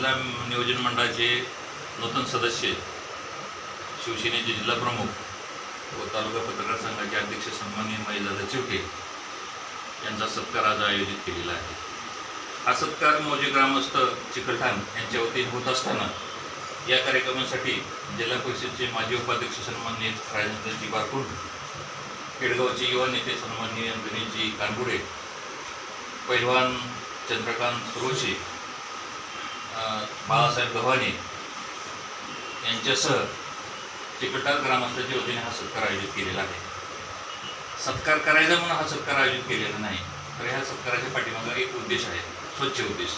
जिल्हा नियोजन मंडळाचे नूतन सदस्य शिवसेनेचे जिल्हा प्रमुख व तालुका पत्रकार संघाचे अध्यक्ष सन्मान्य महेशदादा चिवटे यांचा सत्कार आज आयोजित केलेला आहे. हा सत्कार मौजे ग्रामस्थ चिकलठाण यांच्या वतीने होत असताना या कार्यक्रमासाठी जिल्हा परिषदचे माजी उपाध्यक्ष सन्मान्य राजेंद्रजी बारकुंड केडगावचे युवा नेते सन्मान्य गणेशजी कानपुरे पैलवान चंद्रकांत सुरोशी बाळासाहेब गव्हाणे यांच्यासह चिकटार ग्रामस्थाच्या वतीने हा सत्कार आयोजित केलेला आहे. सत्कार करायचा म्हणून हा सत्कार आयोजित केलेला नाही तर ह्या सत्काराच्या पाठीमागा एक उद्देश आहे स्वच्छ उद्देश.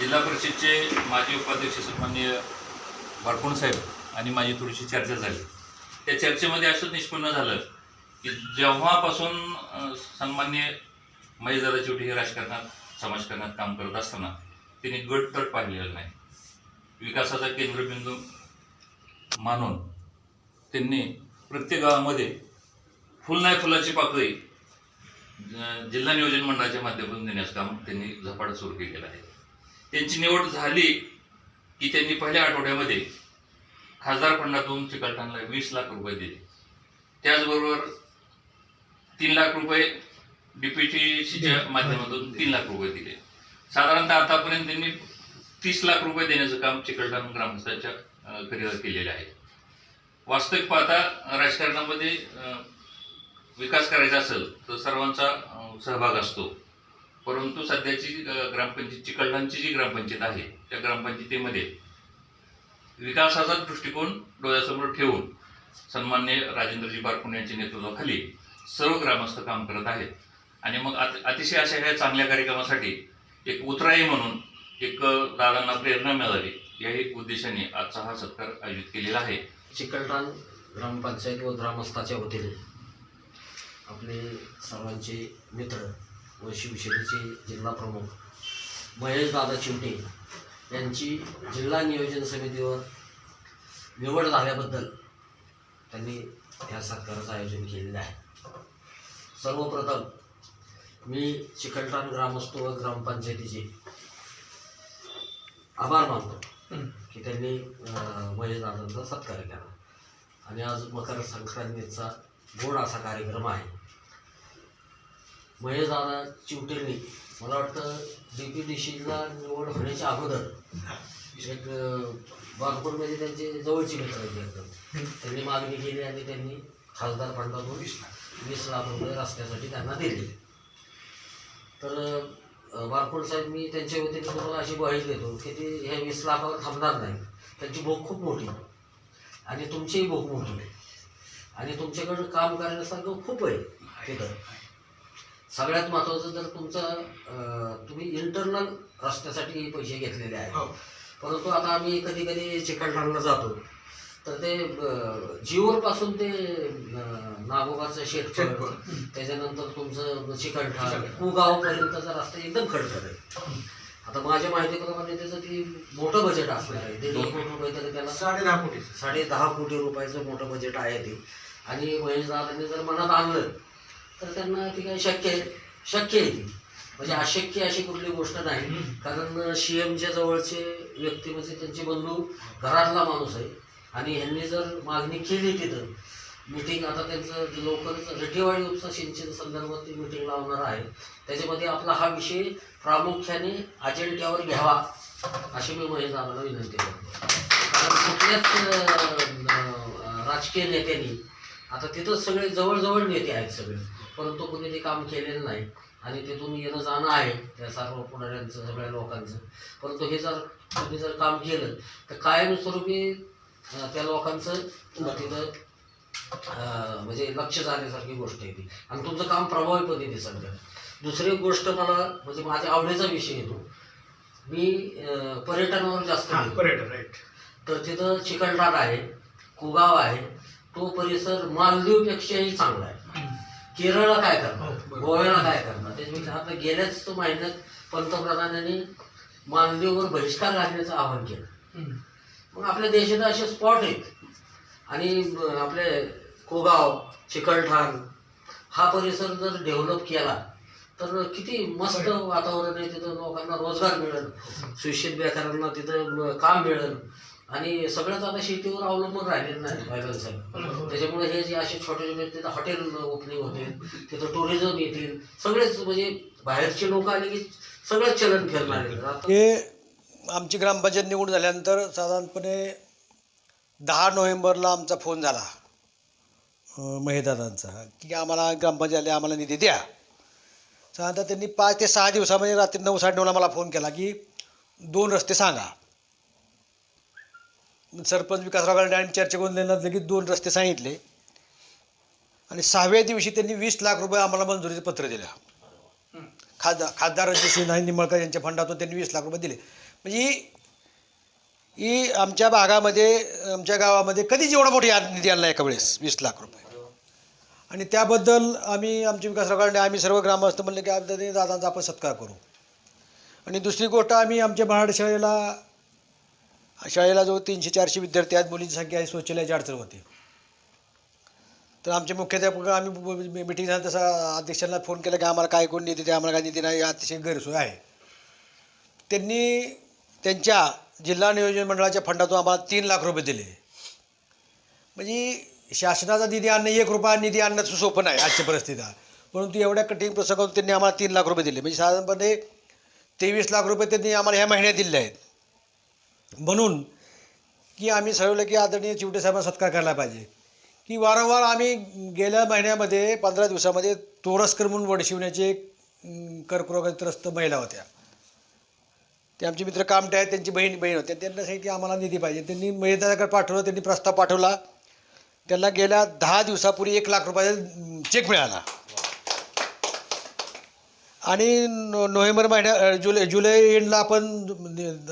जिल्हा परिषदचे माजी उपाध्यक्ष सन्मान्य बारकुण साहेब आणि माझी थोडीशी चर्चा झाली. त्या चर्चेमध्ये असं निष्पन्न झालं की जेव्हापासून सन्मान्य महेशदादा शेवटी हे राजकारणात समाजकारणात काम करत असताना त्यांनी गट तट पाहिलेला नाही. विकासाचा केंद्रबिंदू मानून त्यांनी प्रत्येक गावामध्ये फुल नाही फुलाची पाकळी जिल्हा नियोजन मंडळाच्या माध्यमातून देण्याचं काम त्यांनी झपाट सुरू केलेलं आहे. त्यांची निवड झाली की त्यांनी पहिल्या आठवड्यामध्ये खासदार फंडातून चिकलठाणला वीस लाख रुपये दिले. त्याचबरोबर तीन लाख रुपये डीपीटीसीच्या माध्यमातून तीन लाख रुपये दिले. साधारणतः आतापर्यंत त्यांनी तीस लाख रुपये देण्याचं काम चिकलठाण ग्रामस्थांच्या करिअर केलेलं आहे. वास्तविक पाहता राजकारणामध्ये विकास करायचा असेल तर सर्वांचा सहभाग असतो. परंतु सध्याची ग्रामपंचायत चिकलठाणची जी ग्रामपंचायत आहे त्या ग्रामपंचायतीमध्ये विकासाचा दृष्टिकोन डोळ्यासमोर ठेवून सन्मान्य राजेंद्रजी बारकुण यांच्या नेतृत्वाखाली सर्व ग्रामस्थ काम करत आहेत. आणि मग अतिशय अशा ह्या चांगल्या कार्यक्रमासाठी एक उतराई म्हणून एक दादांना प्रेरणा मिळावी याही उद्देशाने आजचा हा सत्कार आयोजित केलेला आहे. चिकलठाण ग्रामपंचायत व ग्रामस्थाच्या वतीने आपले सर्वांचे मित्र व शिवसेनेचे जिल्हा प्रमुख महेश दादा चिमटे यांची जिल्हा नियोजन समितीवर निवड झाल्याबद्दल त्यांनी या सत्काराचं आयोजन केलेलं आहे. सर्वप्रथम मी चिकलठाण ग्रामस्थ व ग्रामपंचायतीचे आभार मानतो की त्यांनी महेश दादांचा सत्कार केला. आणि आज मकर संक्रांतीचा गोड असा कार्यक्रम आहे. महेश दादा चिवटेंनी मला वाटतं डी पी डी सीला निवड होण्याच्या अगोदर एक बागपूरमध्ये त्यांचे जवळचे मित्र त्यांनी मागणी केली आणि त्यांनी खासदार फंडातून वीस लाख रुपये रस्त्यासाठी त्यांना दिले. तर बारकोड साहेब मी त्यांच्या वतीने तुम्हाला अशी ग्वाही देतो की ते ह्या वीस लाखावर थांबणार नाही त्यांची भूक खूप मोठी आणि तुमचीही भूक मोठी आहे. आणि तुमच्याकडं काम करण्यासारखं खूप आहे तिथं. सगळ्यात महत्त्वाचं तर तुमचं तुम्ही इंटरनल रस्त्यासाठी हे पैसे घेतलेले आहेत. परंतु आता आम्ही कधी कधी चिकलठाणला जातो. तर ते जिओरपासून ते नागोबाचं शेतफळ त्याच्यानंतर तुमचं चिकलठाण कुगाव पर्यंतचा रस्ता एकदम खडखड आहे. आता माझ्या माहितीप्रमाणे त्याचं ती मोठं बजेट असणार आहे. दीड लाख कोटी रुपये तरी त्याला साडे दहा कोटी. साडे दहा कोटी रुपयाचं मोठं बजेट आहे ते. आणि महेश दादांनी जर मनात आणलं तर त्यांना ती काही शक्य आहे. शक्य आहे ती. म्हणजे अशक्य अशी कुठली गोष्ट नाही. कारण सी एमच्या जवळचे व्यक्ती म्हणजे त्यांचे बंधू घरातला माणूस आहे. आणि ह्यांनी जर मागणी केली तिथं मिटिंग आता त्यांचं लवकरच रेठेवाडी उपसा सिंचन संदर्भात ती मिटिंग लावणार आहे त्याच्यामध्ये आपला हा विषय प्रामुख्याने अजेंड्यावर घ्यावा अशी मी महेश दादाला विनंती करतो. कारण कुठल्याच राजकीय नेत्यांनी आता तिथं सगळे जवळजवळ नेते आहेत सगळे परंतु कोणी ते काम केलेलं नाही. आणि तिथून येणं जाणं आहे त्या सर्व पुढाऱ्यांचं सगळ्या लोकांचं. परंतु हे जर तुम्ही जर काम केलं तर कायमस्वरूपी त्या लोकांचं तिथं म्हणजे लक्ष जाण्यासारखी गोष्ट आहे ती. आणि तुमचं काम प्रभावीपणे दिसत दुसरी एक गोष्ट मला म्हणजे माझ्या आवडीचा विषय येतो मी पर्यटनावर जास्त हा. पर्यटन राईट तर तिथं चिकलठाण आहे कुगाव आहे तो परिसर मालदीवपेक्षाही चांगला आहे. केरळला काय हो, करणार बरोबर. गोव्याला काय करणार? त्याच्यापेक्षा आता गेल्याच महिन्यात पंतप्रधानांनी मालदीववर बहिष्कार घालण्याचं आवाहन केलं. मग आपल्या देशात असे स्पॉट आहेत. आणि आपले कोगाव चिकलठाण हा परिसर जर डेव्हलप केला तर किती मस्त वातावरण आहे तिथं लोकांना रोजगार मिळेल सुशिक्षित बेकारांना तिथं काम मिळेल. आणि सगळ्याच आता शेतीवर अवलंबून राहिलेलं नाही बायकांचं त्याच्यामुळे हे जे असे छोटे छोटे तिथं हॉटेल ओपनिंग होतील तिथं टुरिझम येतील. सगळेच म्हणजे बाहेरचे लोक आले की सगळंच चलन फिरणार आहे. आता हे आमची ग्रामपंचायत निवडून झाल्यानंतर साधारणपणे दहा नोव्हेंबरला आमचा फोन झाला महेदादांचा की आम्हाला ग्रामपंचायतला आम्हाला निधी द्या. साधारणतः त्यांनी पाच ते सहा दिवसामध्ये रात्री नऊ साडेनऊला मला फोन केला की दोन रस्ते सांगा. सरपंच विकासराव गाडे आणि चर्चा करून त्यांना लगेच दोन रस्ते सांगितले. आणि सहाव्या दिवशी त्यांनी वीस लाख रुपये आम्हाला मंजुरीचं पत्र दिलं. खासदार खासदार रणजित नाही निमळकर यांच्या फंडातून त्यांनी वीस लाख रुपये दिले. म्हणजे ही- आमच्या भागामध्ये आमच्या गावामध्ये कधीच एवढा मोठी निधी आणला एका वेळेस वीस लाख रुपये. आणि त्याबद्दल आम्ही आमची विकास गांडे आम्ही सर्व ग्रामस्थ म्हणले की आमच्या दादांचा आपण सत्कार करू. आणि दुसरी गोष्ट आम्ही आमच्या महाड शाळेला शाळेला जो तीनशे चारशे विद्यार्थी आहेत मुलींची संख्या आहे शौचालयाची अडचण होती. तर आमचे मुख्याध्यापक आम्ही मिटिंग झाला तसा अध्यक्षांना फोन केला की आम्हाला काय कोण निधी ते आम्हाला काय निधी नाही अतिशय गैरसोय आहे. त्यांनी त्यांच्या जिल्हा नियोजन मंडळाच्या फंडातून आम्हाला तीन लाख रुपये दिले. म्हणजे शासनाचा निधी आणणं एक रुपया निधी आणणं सोपं नाही आजच्या परिस्थितीला. परंतु एवढ्या कठीण प्रसंगातून त्यांनी आम्हाला तीन लाख रुपये दिले. म्हणजे साधारणपणे तेवीस लाख रुपये त्यांनी आम्हाला ह्या महिन्यात दिले आहेत. म्हणून की आम्ही ठरवलं की आदरणीय चिवटे साहेबांना सत्कार करायला पाहिजे. की वारंवार आम्ही गेल्या महिन्यामध्ये पंधरा दिवसामध्ये तोरसकर म्हणून वडशिवण्याची एक अं, कर्करोगग्रस्त महिला होत्या. ते आमचे मित्र कामटे आहेत त्यांची बहीण बहीण होते. त्यांना सांगितलं की आम्हाला निधी पाहिजे. त्यांनी महिलाकडे पाठवलं त्यांनी प्रस्ताव पाठवला. त्यांना गेल्या दहा दिवसापूर्वी एक लाख रुपयाचा चेक मिळाला. आणि नो नोव्हेंबर महिन्या जुलै जुलै एंडला आपण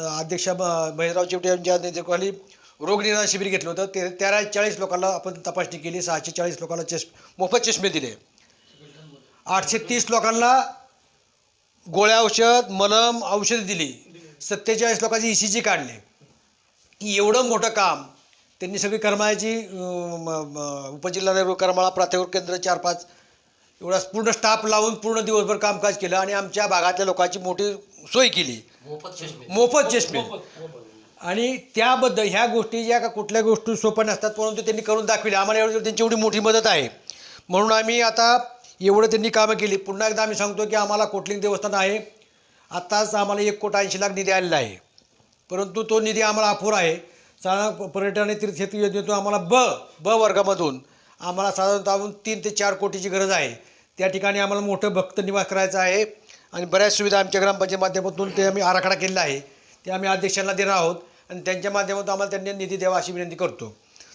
अध्यक्ष महेशराव चिवटे यांच्या नेतृत्वाखाली रोगनिदान शिबिर घेतलं होतं. ते तेरा चाळीस लोकांना आपण तपासणी केली. सहाशे चाळीस लोकांना चेस मोफत चष्मे दिले. आठशे तीस लोकांना गोळ्या औषध मलम औषध दिली. सत्तेचाळीस लोकांची ई सी जी काढले. की एवढं मोठं काम. त्यांनी सगळी करमाळ्याची उपजिल्हा करमाळा प्राथमिक केंद्र चार पाच एवढा पूर्ण स्टाफ लावून पूर्ण दिवसभर कामकाज केलं आणि आमच्या भागातल्या लोकांची मोठी सोय केली. मोफत चष्मे. मोफत चष्मे. आणि त्याबद्दल ह्या गोष्टी ज्या का कुठल्या गोष्टी सोप्या नसतात परंतु त्यांनी करून दाखविल्या. आम्हाला एवढी त्यांची एवढी मोठी मदत आहे. म्हणून आम्ही आता एवढं त्यांनी कामं केली. पुन्हा एकदा आम्ही सांगतो की आम्हाला कोटलिंग देवस्थान आहे. आत्ताच आम्हाला एक कोटी ऐंशी लाख निधी आलेला आहे. परंतु तो निधी आम्हाला अपुरा आहे. साधारण पर्यटन आणि तीर्थक्षेत्र योजनेतून आम्हाला ब ब वर्गामधून आम्हाला साधारणतः तीन ते चार कोटीची गरज आहे. त्या ठिकाणी आम्हाला मोठं भक्त निवास करायचं आहे आणि बऱ्याच सुविधा आमच्या ग्रामपंचायत माध्यमातून ते आम्ही आराखडा केलेला आहे. ते आम्ही अध्यक्षांना देणार आहोत आणि त्यांच्या माध्यमातून आम्हाला त्यांनी निधी द्यावा अशी विनंती करतो.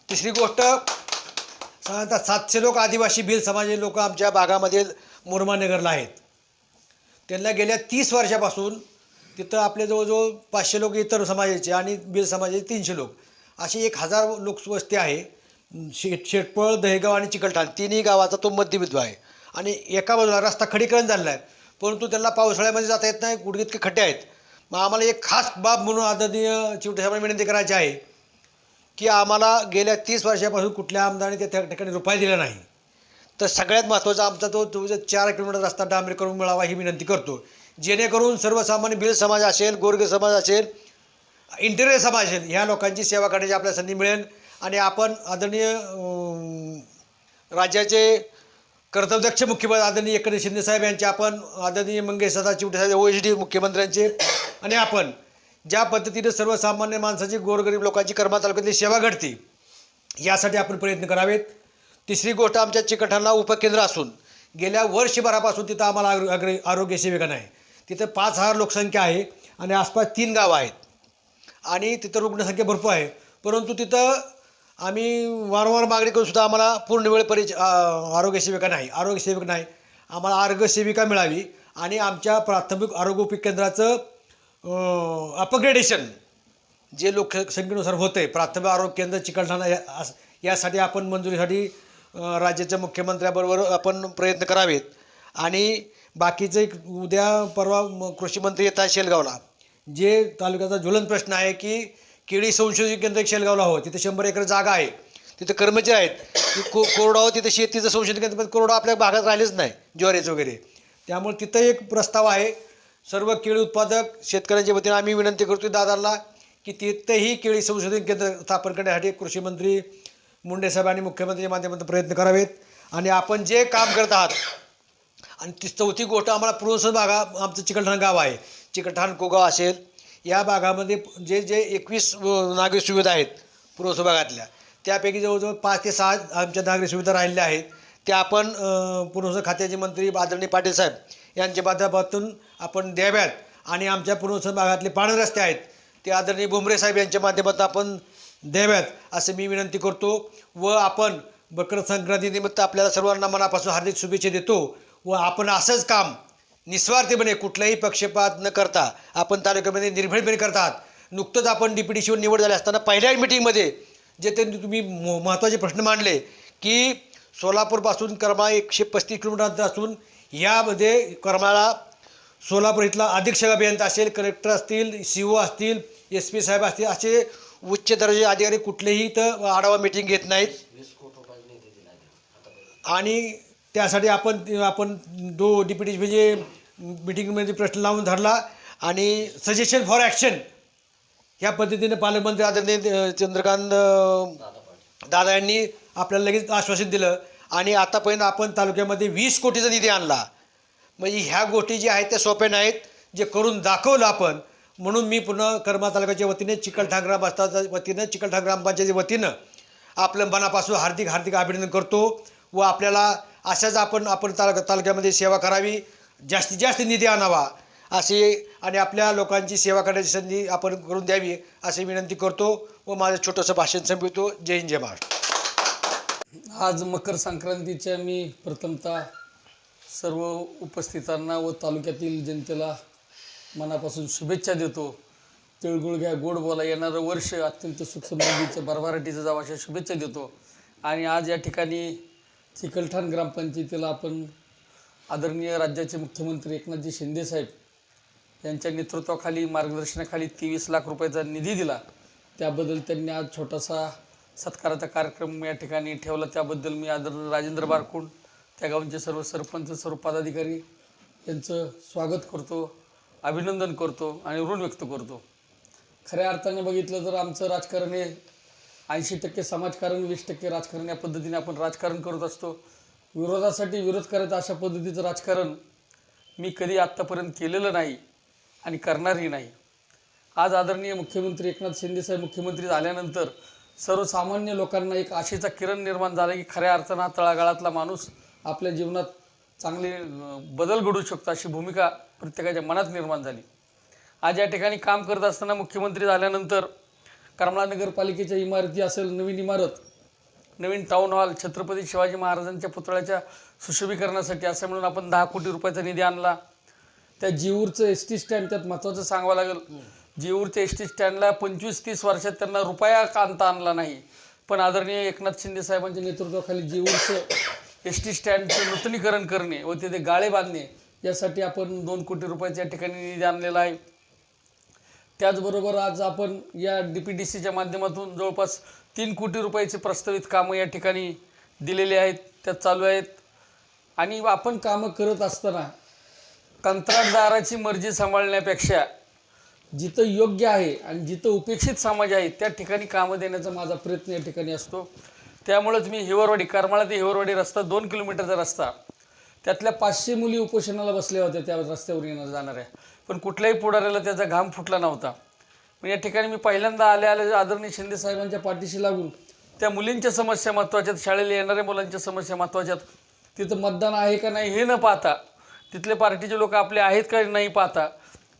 तिसरी गोष्ट साधारणतः सातशे लोक आदिवासी भिल समाजाचे लोक आमच्या भागामध्ये मुरमानगरला आहेत. त्यांना गेल्या तीस वर्षापासून तिथं आपले जवळजवळ पाचशे लोक इतर समाजाचे आणि भिल समाजाचे तीनशे लोक. अशी एक हजार लोकवस्ती आहे. शेट शेटपळ दहेगाव आणि चिकलठाण तिन्ही गावाचा तो मध्यबिंदू आहे. आणि एका बाजूला रस्ता खडीकरण झालेला आहे. परंतु त्यांना पावसाळ्यामध्ये जाता येत नाही कुठे इतके खड्डे आहेत. मग आम्हाला एक खास बाब म्हणून आदरणीय चिवटेसाहेबांना विनंती करायची आहे की आम्हाला गेल्या तीस वर्षापासून कुठल्या आमदाराने त्या ठिकाणी रुपये दिला नाही. तर सगळ्यात महत्त्वाचा आमचा तो चार किलोमीटर रस्ता डांबरी करून मिळावा ही विनंती करतो. जेणेकरून सर्वसामान्य भिल समाज असेल गोरगे समाज असेल इंटेरियर समाज असेल ह्या लोकांची सेवा करण्याची आपल्याला संधी मिळेल. आणि आपण आदरणीय राज्याचे कर्तव्यदक्ष मुख्यमंत्री आदरणीय एकनाथ शिंदेसाहेब यांचे आपण आदरणीय मंगेश सदा चिवटे ओ एच डी मुख्यमंत्र्यांचे आणि आपण ज्या पद्धतीने सर्वसामान्य माणसाची गोरगरीब लोकांची कर्मा तालुक्यातली सेवा घडते यासाठी आपण प्रयत्न करावेत. तिसरी गोष्ट आमच्या चिकठांना उपकेंद्र असून गेल्या वर्षभरापासून तिथं आम्हाला आग्र अग्र आरोग्य सेविका नाही. तिथं पाच हजार लोकसंख्या आहे आणि आसपास तीन गावं आहेत. आणि तिथं रुग्णसंख्या भरपूर आहे. परंतु तिथं आम्ही वारंवार मागणी करून सुद्धा आम्हाला पूर्ण वेळ परिच आ- आरोग्य सेविका नाही. आरोग्यसेवेक नाही. आम्हाला आरोग्य सेविका मिळावी आणि आमच्या प्राथमिक आरोग्य उपकेंद्राचं अपग्रेडेशन जे लोकसंख्येनुसार होतं आहे प्राथमिक आरोग्य केंद्र चिकलठाणा या यासाठी आपण मंजुरीसाठी राज्याच्या मुख्यमंत्र्याबरोबर आपण प्रयत्न करावेत. आणि बाकीचं एक उद्या परवा म- कृषी मंत्री शेलगावला. जे तालुक्याचा ज्वलन प्रश्न आहे की केळी संशोधन केंद्र एक शेलगावला हवं. तिथे शंभर एकर जागा आहे. तिथे कर्मचारी आहेत. की को कोरडाव तिथे शेतीचं संशोधन केंद्र पण कोरडाव आपल्या भागात राहिलेच नाही ज्वारीचं वगैरे. त्यामुळे तिथं एक प्रस्ताव आहे. सर्व केळी उत्पादक शेतकऱ्यांच्या वतीने आम्ही विनंती करतो दादाला की तिथंही केळी संशोधन केंद्र स्थापन करण्यासाठी कृषीमंत्री मुंडे साहेब आणि मुख्यमंत्र्यांच्या माध्यमातून प्रयत्न करावेत. आणि आपण जे काम करत आहात आणि ती चौथी गोष्ट आम्हाला पूर्वसन भागा आमचं चिकलठाण गाव आहे. चिकलठाण कोगाव असेल या भागामध्ये जे जे एकवीस नागरी सुविधा आहेत पूर्वसन भागातल्या त्यापैकी जवळजवळ पाच ते सहा आमच्या नागरी सुविधा राहिलेल्या आहेत. त्या आपण अ, खात्याचे मंत्री आदरणीय पाटील साहेब यांच्या माध्यमातून आपण द्याव्यात. आणि आमच्या पूर्वसन भागातले पाणी रस्ते आहेत ते आदरणीय भुमरे साहेब यांच्या माध्यमातून आपण द्याव्यात असं मी विनंती करतो व आपण मकर संक्रांतीनिमित्त आपल्याला सर्वांना मनापासून हार्दिक शुभेच्छा देतो व आपण असंच काम निस्वार्थीपणे कुठलाही पक्षपात न करता आपण तालुक्यामध्ये निर्भयपणे करतात नुकतंच आपण डी पी डी निवड झाली असताना पहिल्या मिटिंगमध्ये जे ते तुम्ही म- महत्त्वाचे प्रश्न मांडले की सोलापूरपासून करमाळा एकशे पस्तीस किलोमीटर अंतर असून यामध्ये करमाळा सोलापूर इथला अधीक्षक अभियंता असेल कलेक्टर असतील सी ओ असतील एस पी साहेब असतील असे उच्च दर्जाचे अधिकारी कुठलेही इथं आढावा मिटिंग घेत नाहीत. आणि त्यासाठी आपण आपण दो डी पी टी म्हणजे मिटिंगमध्ये प्रश्न लावून धरला आणि सजेशन फॉर ॲक्शन ह्या पद्धतीने पालकमंत्री आदरणीय चंद्रकांत दादा यांनी आपल्याला लगेच आश्वासन दिलं. आणि आतापर्यंत आपण तालुक्यामध्ये वीस कोटीचा निधी आणला. म्हणजे ह्या गोष्टी ज्या आहेत त्या सोप्या नाहीत. जे करून दाखवलं आपण म्हणून मी पुन्हा कर्मा तालुक्याच्या वतीने चिकलठाण बस्ताच्या वतीनं चिकलठाण ग्रामपंचायतीच्या वतीनं आपलं मनापासून हार्दिक हार्दिक अभिनंदन करतो व आपल्याला अशाच आपण आपण तालुका तालुक्यामध्ये सेवा करावी. जास्तीत जास्त निधी आणावा असे आणि आपल्या लोकांची सेवा करण्याची संधी आपण करून द्यावी अशी विनंती करतो व माझं छोटंसं भाषण संपवितो. जय हिंद जय महाराष्ट्र. आज मकर संक्रांतीच्या मी प्रथमतः सर्व उपस्थितांना व तालुक्यातील जनतेला मनापासून शुभेच्छा देतो. तिळगुळ घ्या गोड बोला. येणारं वर्ष अत्यंत सुख समृद्धीचं भरभराटीचं जावं अशा शुभेच्छा देतो. आणि आज या ठिकाणी चिकलठाण ग्रामपंचायतीला आपण आदरणीय राज्याचे मुख्यमंत्री एकनाथजी शिंदेसाहेब यांच्या नेतृत्वाखाली मार्गदर्शनाखाली तेवीस लाख रुपयाचा निधी दिला. त्याबद्दल त्यांनी आज छोटासा सत्काराचा कार्यक्रम या ठिकाणी ठेवला. त्याबद्दल मी आदरणीय राजेंद्र बारकुंड त्या गावांचे सर्व सरपंच सर्व पदाधिकारी यांचं स्वागत करतो. अभिनंदन करतो आणि ऋण व्यक्त करतो. खऱ्या अर्थाने बघितलं तर आमचं राजकारण हे ऐंशी टक्के समाजकारण वीस टक्के राजकारण या पद्धतीने आपण राजकारण करत असतो. विरोधासाठी विरोध करत अशा पद्धतीचं राजकारण मी कधी आत्तापर्यंत केलेलं नाही आणि करणारही नाही. आज आदरणीय मुख्यमंत्री एकनाथ शिंदेसाहेब मुख्यमंत्री झाल्यानंतर सर्वसामान्य लोकांना एक आशेचा किरण निर्माण झाला की खऱ्या अर्थानं हा तळागाळातला माणूस आपल्या जीवनात चांगले बदल घडू शकतो अशी भूमिका प्रत्येकाच्या मनात निर्माण झाली. आज या ठिकाणी काम करत असताना मुख्यमंत्री झाल्यानंतर करमळा नगरपालिकेच्या इमारती असेल नवीन इमारत नवीन टाऊन हॉल छत्रपती शिवाजी महाराजांच्या पुतळ्याच्या सुशोभीकरणासाठी असं म्हणून आपण दहा कोटी रुपयाचा निधी आणला. त्या जीवूरचं एस टी स्टँड त्यात महत्त्वाचं सांगावं लागेल. जीवूरच्या एस टी स्टँडला पंचवीस तीस वर्षात त्यांना रुपया कांता आणला नाही? पण आदरणीय एकनाथ शिंदे साहेबांच्या नेतृत्वाखाली जीवूरचं एस टी स्टँडचं नूतनीकरण करणे व तिथे गाळे बांधणे यासाठी आपण दोन कोटी रुपयाच्या ठिकाणी निधी आणलेला आहे. त्याचबरोबर आज आपण या डी पी डी सीच्या माध्यमातून जवळपास तीन कोटी रुपयाचे प्रस्तावित कामं या ठिकाणी दिलेले आहेत त्यात चालू आहेत. आणि आपण कामं करत असताना कंत्राटदाराची मर्जी सांभाळण्यापेक्षा जिथं योग्य आहे आणि जिथं उपेक्षित समाज आहे त्या ठिकाणी कामं देण्याचा माझा प्रयत्न या ठिकाणी असतो. त्यामुळेच मी हिवरवाडी करमाळा ते हिवरवाडी रस्ता दोन किलोमीटरचा रस्ता. त्यातल्या पाचशे मुली उपोषणाला बसल्या होत्या त्या रस्त्यावर येणार जाणाऱ्या. पण कुठल्याही पुढाऱ्याला त्याचा घाम फुटला नव्हता. मग या ठिकाणी मी पहिल्यांदा आले आले आदरणीय शिंदे साहेबांच्या पाठीशी लागून. त्या मुलींच्या समस्या महत्त्वाच्या आहेत शाळेला येणाऱ्या मुलांच्या समस्या महत्त्वाच्या आहेत तिथं मतदान आहे का नाही हे न पाहता तिथले पार्टीचे लोक आपले आहेत का नाही पाहता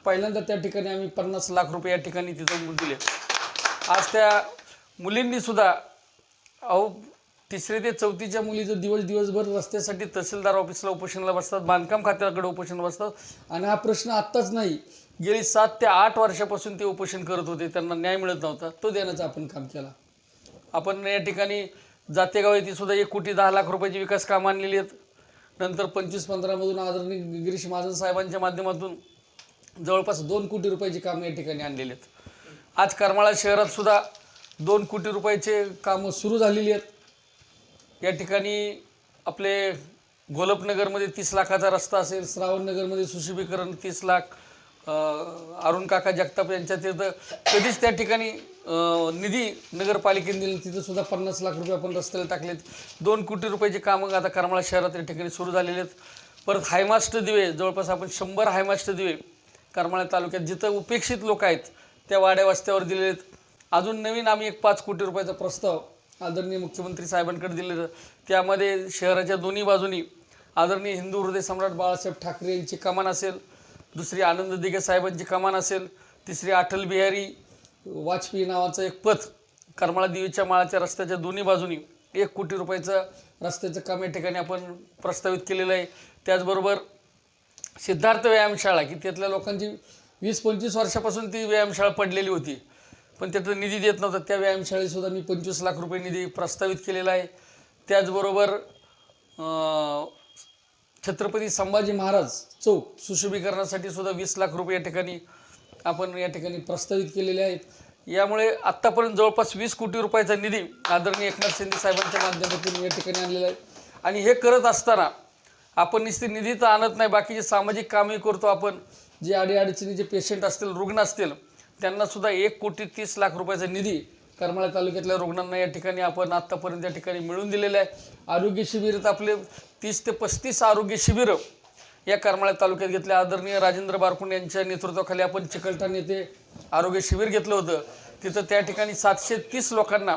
पहिल्यांदा त्या ठिकाणी आम्ही पन्नास लाख रुपये या ठिकाणी तिथं दिले आज त्या मुलींनीसुद्धा अहो तिसरी ते चौथीच्या मुली जर दिवस दिवसभर रस्त्यासाठी तहसीलदार ऑफिसला उपोषणाला बसतात बांधकाम खात्याकडे उपोषणाला बसतात आणि हा प्रश्न आत्ताच नाही. गेली सात ते आठ वर्षापासून ते उपोषण करत होते त्यांना न्याय मिळत नव्हता तो देण्याचं आपण काम केला. आपण या ठिकाणी जातेगाव येथे सुद्धा एक कोटी दहा लाख रुपयाची विकास कामं आणलेली आहेत. नंतर पंचवीस पंधरामधून आदरणीय गिरीश महाजन साहेबांच्या माध्यमातून जवळपास दोन कोटी रुपयाची कामं या ठिकाणी आणलेली आहेत. आज करमाळा शहरात सुद्धा दोन कोटी रुपयाचे कामं सुरू झालेली आहेत. या ठिकाणी आपले गोलपनगरमध्ये तीस लाखाचा रस्ता असेल श्रावणनगरमध्ये सुशोभीकरण तीस लाख अरुण काका जगताप यांच्या तिथं कधीच त्या ठिकाणी निधी नगरपालिकेने दिली तिथं सुद्धा पन्नास लाख रुपये आपण रस्त्याला टाकलेत. दोन कोटी रुपयाची कामं आता करमाळा शहरात या ठिकाणी सुरू झालेले आहेत. परत हायमास्ट दिवे जवळपास आपण शंभर हायमास्ट दिवे करमाळा तालुक्यात जिथं उपेक्षित लोक आहेत त्या वाड्या वस्त्यावर दिलेले आहेत. अजून नवीन आम्ही एक पाच कोटी रुपयाचा प्रस्ताव आदरणीय मुख्यमंत्री साहेबांकडे दिलेलं. त्यामध्ये शहराच्या दोन्ही बाजूनी आदरणीय हिंदू हृदय सम्राट बाळासाहेब ठाकरे यांची कमान असेल दुसरी आनंद दिघे साहेबांची कमान असेल तिसरी अटल बिहारी वाजपेयी नावाचं एक पथ करमाळा देवीच्या माळाच्या रस्त्याच्या दोन्ही बाजूनी एक कोटी रुपयाचं रस्त्याचं काम या ठिकाणी आपण प्रस्तावित केलेलं आहे. त्याचबरोबर सिद्धार्थ व्यायामशाळा की त्यातल्या लोकांची वीस पंचवीस वर्षापासून ती व्यायामशाळा पडलेली होती. पण त्याचा निधी देत नव्हता. त्या व्यायामशाळेतसुद्धा मी पंचवीस लाख रुपये निधी प्रस्तावित केलेला आहे. त्याचबरोबर छत्रपती संभाजी महाराज चौक सुशोभीकरणासाठी सुद्धा वीस लाख रुपये या ठिकाणी आपण या ठिकाणी प्रस्तावित केलेले आहेत. यामुळे आत्तापर्यंत जवळपास वीस कोटी रुपयाचा निधी आदरणीय एकनाथ शिंदे साहेबांच्या माध्यमातून या ठिकाणी आणलेला आहे. आणि हे करत असताना आपण नुसते निधी तर आणत नाही बाकीचे सामाजिक कामही करतो आपण. जे अडीअडचणी जे पेशंट असतील रुग्ण असतील त्यांना सुद्धा एक कोटी तीस लाख रुपयाचा निधी करमाळा तालुक्यातल्या रुग्णांना या ठिकाणी आपण आत्तापर्यंत या ठिकाणी मिळून दिलेलं आहे. आरोग्य शिबिरात आपले तीस ते पस्तीस आरोग्य शिबिरं या करमाळा तालुक्यात घेतल्या आदरणीय राजेंद्र बारकुंड यांच्या नेतृत्वाखाली आपण चिकलठाण येथे आरोग्य शिबिर घेतलं होतं. तिथं त्या ठिकाणी सातशे तीस लोकांना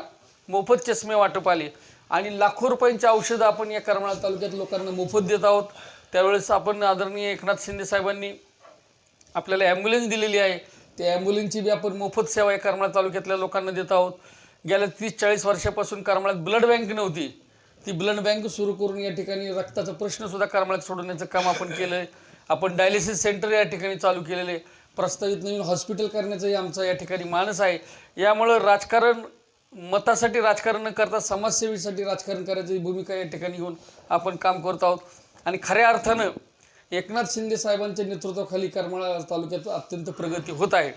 मोफत चष्मे वाटप आले. आणि लाखो रुपयांची औषधं आपण या करमाळा तालुक्यात लोकांना मोफत देत आहोत. त्यावेळेस आपण आदरणीय एकनाथ शिंदे साहेबांनी आपल्याला ॲम्ब्युलन्स दिलेली आहे. त्या ॲम्ब्युलन्सची बी आपण मोफत सेवा या करमाळा तालुक्यातल्या लोकांना देत आहोत. गेल्या तीस चाळीस वर्षापासून करमाळ्यात ब्लड बँक नव्हती. ती ब्लड बँक सुरू करून या ठिकाणी रक्ताचा प्रश्नसुद्धा करमाळ्यात सोडवण्याचं काम आपण केलं आहे आपण डायलिसिस सेंटर या ठिकाणी चालू केलेलं आहे. प्रस्तावित नवीन हॉस्पिटल करण्याचंही आमचं या ठिकाणी मानस आहे. यामुळं राजकारण मतासाठी राजकारण न करता समाजसेवेसाठी राजकारण करायची भूमिका या ठिकाणी घेऊन आपण काम करत आहोत. आणि खऱ्या अर्थानं एकनाथ शिंदे साहेबांच्या नेतृत्वाखाली करमाळा तालुक्यात अत्यंत प्रगती होत आहे.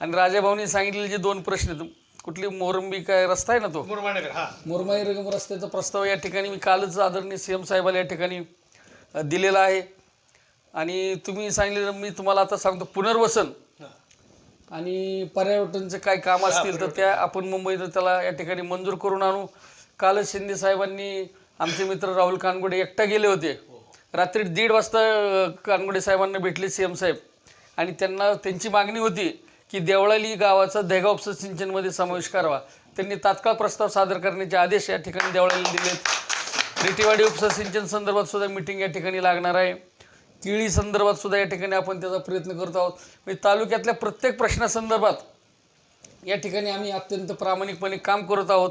आणि राजाभाऊनी सांगितलेले जे दोन प्रश्न आहेत, कुठली मोरंबी काय रस्ता आहे ना तो? मुरमाई रगम रस्त्याचा प्रस्ताव या ठिकाणी मी कालच आदरणीय सी एम साहेबाला या ठिकाणी दिलेला आहे. आणि तुम्ही सांगितलेलं मी तुम्हाला आता सांगतो पुनर्वसन. आणि पर्यटनचे काय काम असतील तर त्या आपण मुंबईत त्याला या ठिकाणी मंजूर करून आणू. कालच शिंदे साहेबांनी आमचे मित्र राहुल कानगुडे एकटा गेले होते. रात्री दीड वाजता कानगुडे साहेबांना भेटले सी एम साहेब. आणि त्यांना त्यांची मागणी होती की देवळाली गावाचा देगाव उपसा सिंचनमध्ये समावेश करावा. त्यांनी तात्काळ प्रस्ताव सादर करण्याचे आदेश या ठिकाणी देवळाली दिलेत. रेटीवाडी उपसा सिंचन संदर्भात सुद्धा मिटिंग या ठिकाणी लागणार आहे. केळी संदर्भात सुद्धा या ठिकाणी आपण त्याचा प्रयत्न करत आहोत. म्हणजे तालुक्यातल्या प्रत्येक प्रश्नासंदर्भात या ठिकाणी आम्ही अत्यंत प्रामाणिकपणे काम करत आहोत.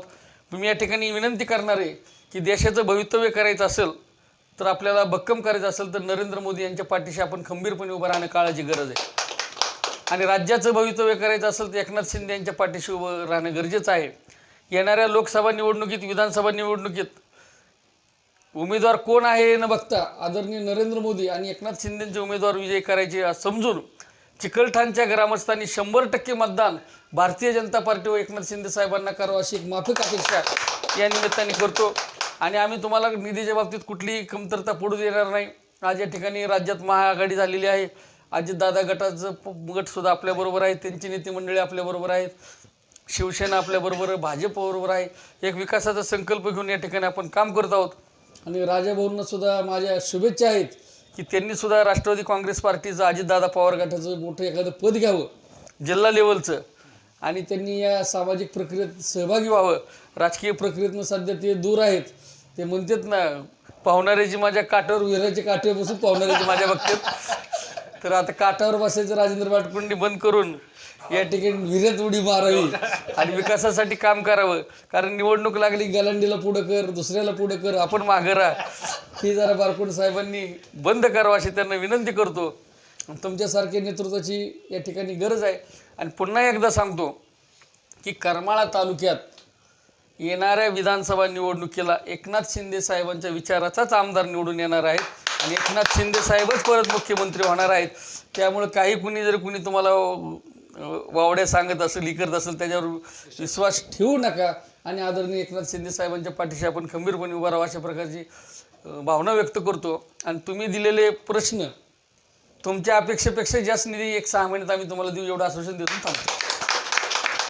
मी या ठिकाणी विनंती करणार आहे की देशाचं भवितव्य करायचं असेल तर आपल्याला भक्कम करायचं असेल तर नरेंद्र मोदी यांच्या पाठीशी आपण खंबीरपणे उभं राहणं काळाची गरज आहे. आणि राज्याचं भवितव्य करायचं असेल तर एकनाथ शिंदे यांच्या पाठीशी उभं राहणं गरजेचं आहे. येणाऱ्या लोकसभा निवडणुकीत विधानसभा निवडणुकीत उमेदवार कोण आहे न बघता आदरणीय नरेंद्र मोदी आणि एकनाथ शिंदेंचे उमेदवार विजय करायचे समजून चिकलठाणच्या ग्रामस्थांनी शंभर टक्के मतदान भारतीय जनता पार्टी व एकनाथ शिंदे साहेबांना करावं अशी एक माफिक अपेक्षा या निमित्ताने करतो. आणि आम्ही तुम्हाला निधीच्या बाबतीत कुठलीही कमतरता पडू देणार नाही. आज या ठिकाणी राज्यात महाआघाडी झालेली आहे. अजितदादा गटाचं प- गटसुद्धा आपल्याबरोबर आहे. त्यांची नेतेमंडळी आपल्याबरोबर आहेत. शिवसेना आपल्याबरोबर भाजपबरोबर आहे. एक विकासाचा संकल्प घेऊन या ठिकाणी आपण काम करत आहोत. आणि राजाभाऊंना सुद्धा माझ्या शुभेच्छा आहेत की त्यांनीसुद्धा राष्ट्रवादी काँग्रेस पार्टीचं अजितदादा पवार गटाचं मोठं एखादं पद घ्यावं. जिल्हा लेवलचं. आणि त्यांनी या सामाजिक प्रक्रियेत सहभागी व्हावं. राजकीय प्रक्रियेतनं सध्या ते दूर आहेत. ते म्हणतात ना पाहुणाऱ्याची माझ्या काठावर विहिराच्या काठावर बसून पाहुणाऱ्याची माझ्या बघतात. तर आता काठावर बसायचं राजेंद्र बाटकुंडी बंद करून या ठिकाणी विहिऱ्यात उडी मारावी आणि विकासासाठी काम करावं. कारण निवडणूक लागली गलांडीला पुढं कर दुसऱ्याला पुढं कर आपण मागं हे ही जरा बारकुंड साहेबांनी बंद करावं अशी त्यांना विनंती करतो. तुमच्यासारख्या नेतृत्वाची या ठिकाणी गरज आहे. आणि पुन्हा एकदा सांगतो की करमाळा तालुक्यात येणाऱ्या विधानसभा निवडणुकीला एकनाथ शिंदे साहेबांच्या विचाराचाच आमदार निवडून येणार आहेत. आणि एकनाथ शिंदे साहेबच परत मुख्यमंत्री होणार आहेत. त्यामुळे काही कुणी जर कुणी तुम्हाला वावड्या सांगत असेल इकरत असेल त्याच्यावर विश्वास ठेवू नका. आणि आदरणीय एकनाथ शिंदे साहेबांच्या पाठीशी आपण खंबीरपणे उभा राहावं अशा प्रकारची भावना व्यक्त करतो. आणि तुम्ही दिलेले प्रश्न तुमच्या अपेक्षेपेक्षा जास्त निधी एक सहा महिन्यात आम्ही तुम्हाला देऊ एवढं आश्वासन देतो थांबतो.